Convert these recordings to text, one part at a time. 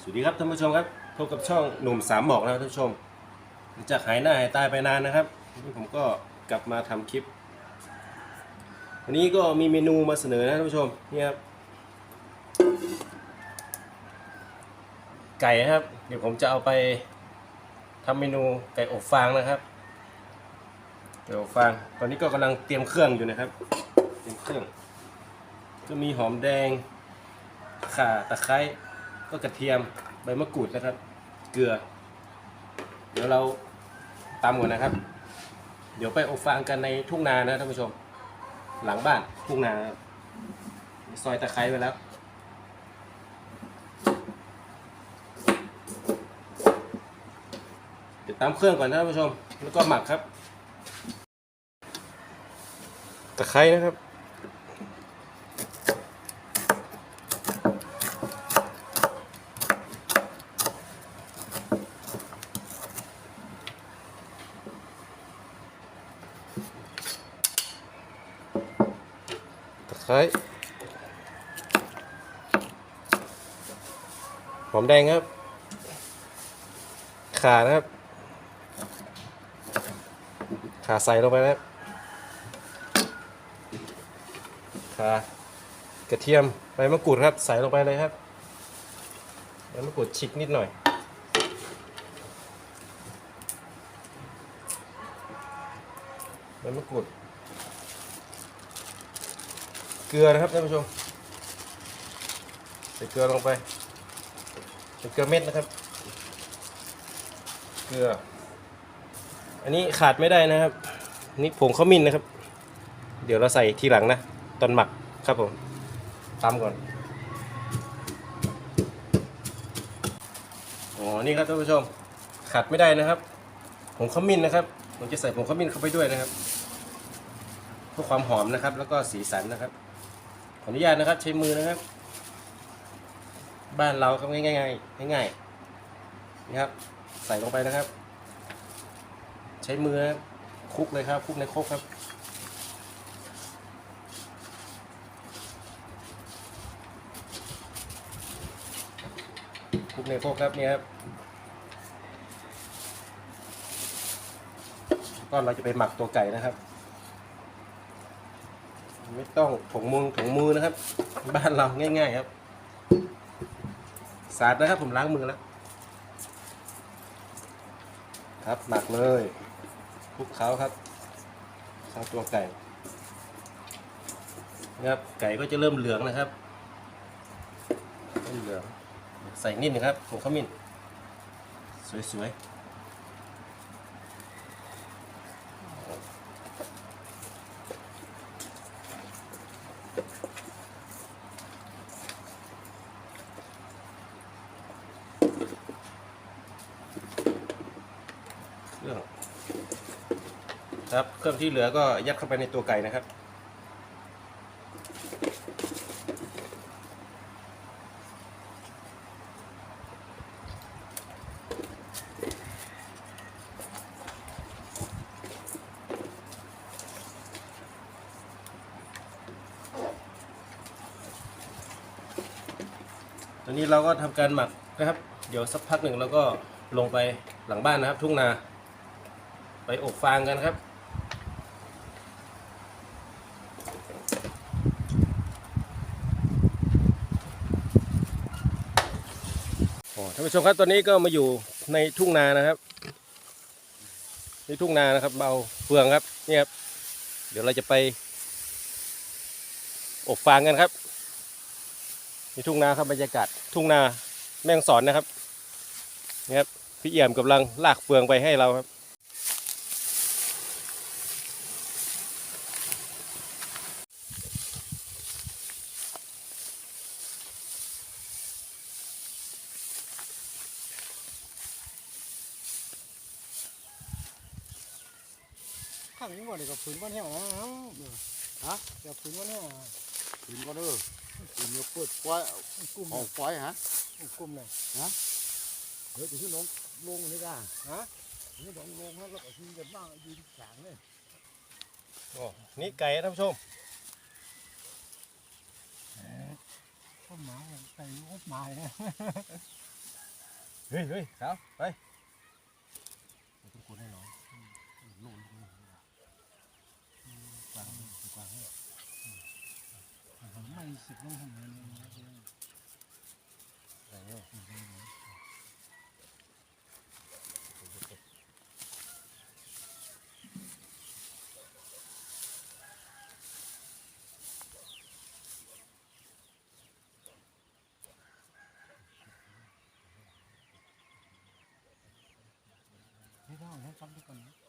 สวัสดีครับท่านผู้ชมครับพบกับช่องหนุ่มสามหมอกนะครับท่านผู้ชมหลังจากหายหน้าหายตายไปนานนะครับวันนี้ผมก็กลับมาทำคลิป วันนี้ก็มีเมนูมาเสนอนะท่านผู้ชมนี่ครับไก่นะครับ เดี๋ยวผมจะเอาไปทำเมนูไก่อบฟางนะครับไก่อบฟาง ตอนนี้ก็กำลังเตรียมเครื่องอยู่นะครับ เตรียมเครื่อง ก็มีหอมแดงข่าตะไคร้ ก็กระเทียมใบมะกรูดนะครับ เกลือ เดี๋ยวเราตำก่อนนะครับ เดี๋ยวไปอบฟางกันในทุ่งนานะท่านผู้ชม หลังบ้านทุ่งนาซอยตะไคร้ไปแล้วเดี๋ยวตามเครื่องก่อนนะท่านผู้ชม แล้วก็หมักครับ ตะไคร้นะครับ ไคร้หอมแดงครับ ขานะครับข่าใส่ลงไปนะครับข่ากระเทียมใบมะกรูดครับ ใส่ลงไปเลยครับใบมะกรูดฉีกนิดหน่อยใบมะกรูด กลือนะครับท่านผู้ชมใส่เกลือลงไปเป็นเกลือเม็ดนะครับ เกลือ อันนี้ขาดไม่ได้นะครับ นี่ผงข้าวมิ้นนะครับ เดี๋ยวเราใส่ทีหลังนะ ตอนหมักครับผมตำก่อนอ๋อนี่ครับท่านผู้ชมขาดไม่ได้นะครับผงข้าวมิ้นนะครับผมจะใส่ผงข้าวมิ้นเข้าไปด้วยนะครับเพื่อความหอมนะครับ แล้วก็สีสันนะครับ ขออนุญาตนะครับ ใช้มือนะครับ บ้านเราก็ง่ายๆง่ายๆนี่ครับ ใส่ลงไปนะครับ ใช้มือนะครับคลุกเลยครับคลุกในโครกครับคลุกในโครกครับเนี่ยครับก็เราจะไปหมักตัวไก่นะครับ ไม่ต้องถุงมือถุงมือนะครับ บ้านเราง่าย ๆ ครับสะอาดนะครับผมล้างมือแล้ว ครับหมักเลยคลุกเค้าครับเค้าตัวไก่นะครับไก่ก็จะเริ่มเหลืองนะครับเริ่มเหลืองใส่นิดหนึงครับผงขมิ้นสวยๆ ครับเครื่องที่เหลือก็ยัดเข้าไปในตัวไก่นะครับ ตอนนี้เราก็ทำการหมักนะครับ เดี๋ยวสักพักหนึ่งเราก็ลงไปหลังบ้านนะครับ ทุ่งนา ไปอบฟางกันครับ ท่านผู้ชมครับตอนนี้ก็มาอยู่ในทุ่งนานะครับในทุ่งนานะครับเบาเฟืองครับนี่ครับเดี๋ยวเราจะไป อบฟางกันครับในทุ่งนาครับบรรยากาศทุ่งนาแม่งสอนนะครับนี่ครับพี่เอี่ยมกำลังลากเฟืองไปให้เราครับ ข้างนี้บ่ได้กับผืนบ่แห้งนะฮะเดี๋ยวผืนบ่แห้งกินก็เด้อกินยกเปิดไฟกลุ่มออกไฟฮะกลุ่มเลยฮะเฮ้ยจะขึ้นลงลงนี่ก้าฮะนี่ลงลงแล้วก็ยืนกันบ้างยืนขางเลยโอ้นี่ไก่ท่านผู้ชมต้นไม้ใส่อบไม้นะเฮ้ยเฮ้ยครับไป เป็นคนให้น้องโน่นกวางกวาง ไม่สิบน้องทำไมไม่ต้องให้ฟังดูก่อนนะ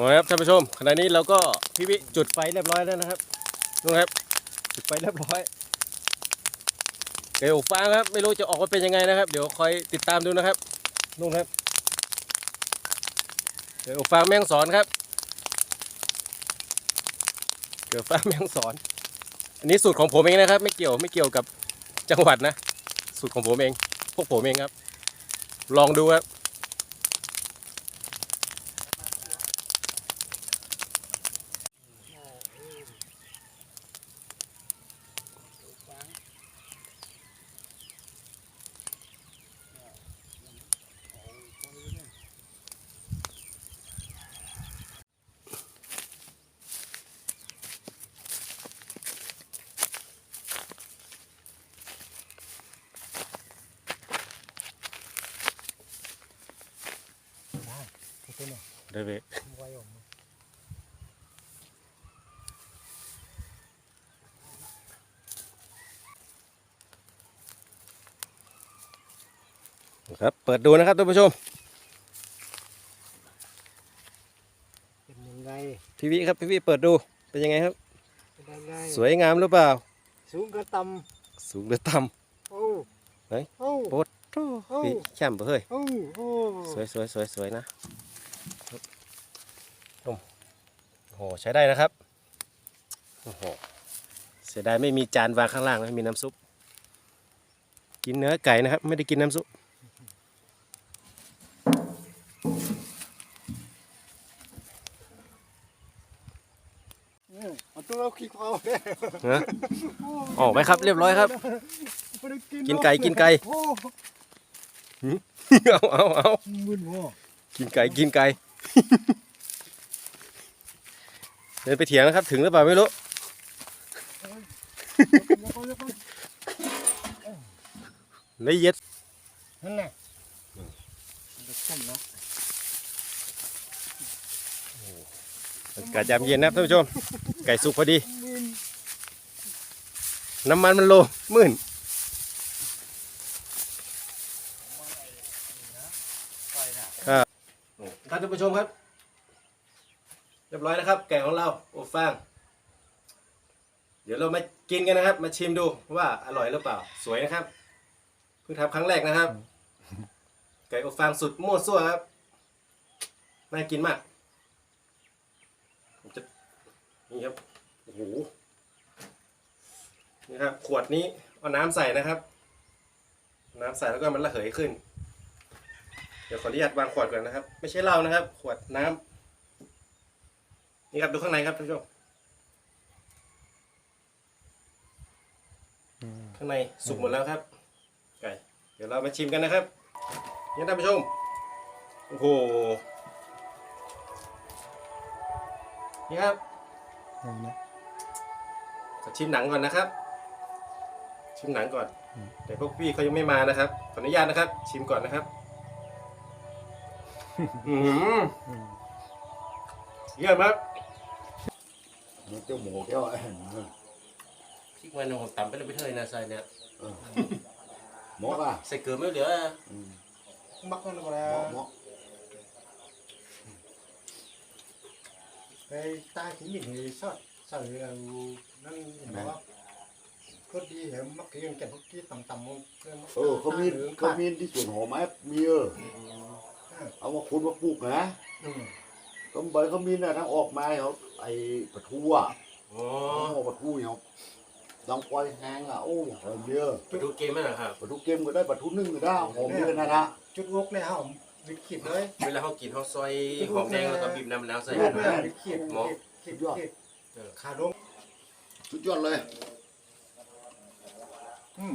โอ้ยครับท่านผู้ชมขณะนี้เราก็พี่วิจุดไฟเรียบร้อยแล้วนะครับนู่นครับ จุดไฟเรียบร้อยเกลียวฟางครับ ไม่รู้จะออกมาเป็นยังไงนะครับ เดี๋ยวคอยติดตามดูนะครับนู่นครับเกลียวฟางแมงสอนครับเกลียวฟางแมงสอน อันนี้สูตรของผมเองนะครับ ไม่เกี่ยวไม่เกี่ยวกับจังหวัดนะ สูตรของผมเองพวกผมเองครับ ลองดูครับ ได้ทุก คนเนี่ยเดี๋ยวไปไว้ออกมาครับเปิดดูนะครับท่านผู้ชมเป็นยังไงพี่วิครับพี่วิเปิดดูเป็นยังไงครับ เป็นยังไงสวยงามหรือเปล่า สูงกระต่สูงหรือต่ำโอ้ไหน โอ้ำโอ้โหพี่แช่มเปเฮ้ยโอ้โอ้ สวยสวยสวยสวยนะ ชมโอ้โหใช้ได้นะครับโอ้โหเสียดายไม่มีจานวางข้างล่างนะมีน้ำซุป กินเนื้อไก่นะครับ ไม่ได้กินน้ำซุปเนี่ยเอาตัวเราขี้เอาเนี่ยนะออกไปครับ เรียบร้อยครับไม่ได้กินไก่กินไก่โอ้เอาเอาเอามึนหัวกินไก่กินไก่เดินไปเถียงนะครับ ถึงหรือเปล่าไม่รู้ละเอียดนั่นแหละมันจะต้มนะอากาศยามเย็นนะครับท่านผู้ชม ไก่สุกพอดีมึนน้ำมันมันโลมื่นครับครับท่านผู้ชมครับ เรียบร้อยนะครับ ไก่ของเราอบฟาง เดี๋ยวเรามากินกันนะครับ มาชิมดูว่าอร่อยหรือเปล่า สวยนะครับเพิ่งทำครั้งแรกนะครับ ไก่อบฟางสุดมั่วซั่วครับน่ากินมากผมจะนี่ครับโอ้โหนี่ครับ ขวดนี้เอาน้ำใส่นะครับ น้ำใส่แล้วก็มันระเหยขึ้น เดี๋ยวขออนุญาตวางขวดก่อนนะครับ ไม่ใช่เหล้านะครับ ขวดน้ำ นี่ครับดูข้างในครับท่านผู้ชมข้างในสุกหมดแล้วครับไก่เดี๋ยวเรามาชิมกันนะครับนี่ท่านผู้ชมโอ้โหนี่ครับเอานะขอชิมหนังก่อนนะครับ ชิมหนังก่อนอืมแต่พวกพี่เขายังไม่มานะครับขออนุญาตนะครับ ชิมก่อนนะครับอืมอืมเยี่ยมครับมัน เจ้าหมูแก้วไอ้นั่นพริกมันผมตำไปเลยไปเท่าไหร่นะใส่เนี่ยเออหมอกอะใส่เกลือไม่เหลืออืมมักนั่นก็หแล้มวอกหมอกไปตาขี้หมิ่นให้ซอดใส่เอานั่นเห็นไหมว่าก็ดีเห็นมักยังแก่พวกกี้ต่ำๆมันเออเขามีเขามีที่สวนหอมไม้มีเออเอามาคุณมาปลูกนะอืม ก็ใบเขามีน่ะทั้งออกไม้เขาไอ้ปะทูอะอ๋อออกปะทูเนี่ยเขาลองปล่อยแห้งอะโอ้หอมเยอะไปดูเกมไหมล่ะครับปะทูเกมก็ได้ปะทูนึ่งก็ได้หอมเยอะนะนะจุดงกเนี่ยฮะผมวิดขีดเลยเวลาเขากินเขาซอยหอมแดงแล้วก็บีบน้ำมะนาวใส่จุดนะเนี่ยวิดขีดหมอขีคิดยอดคิดขาดงสุดยอดเลย อืม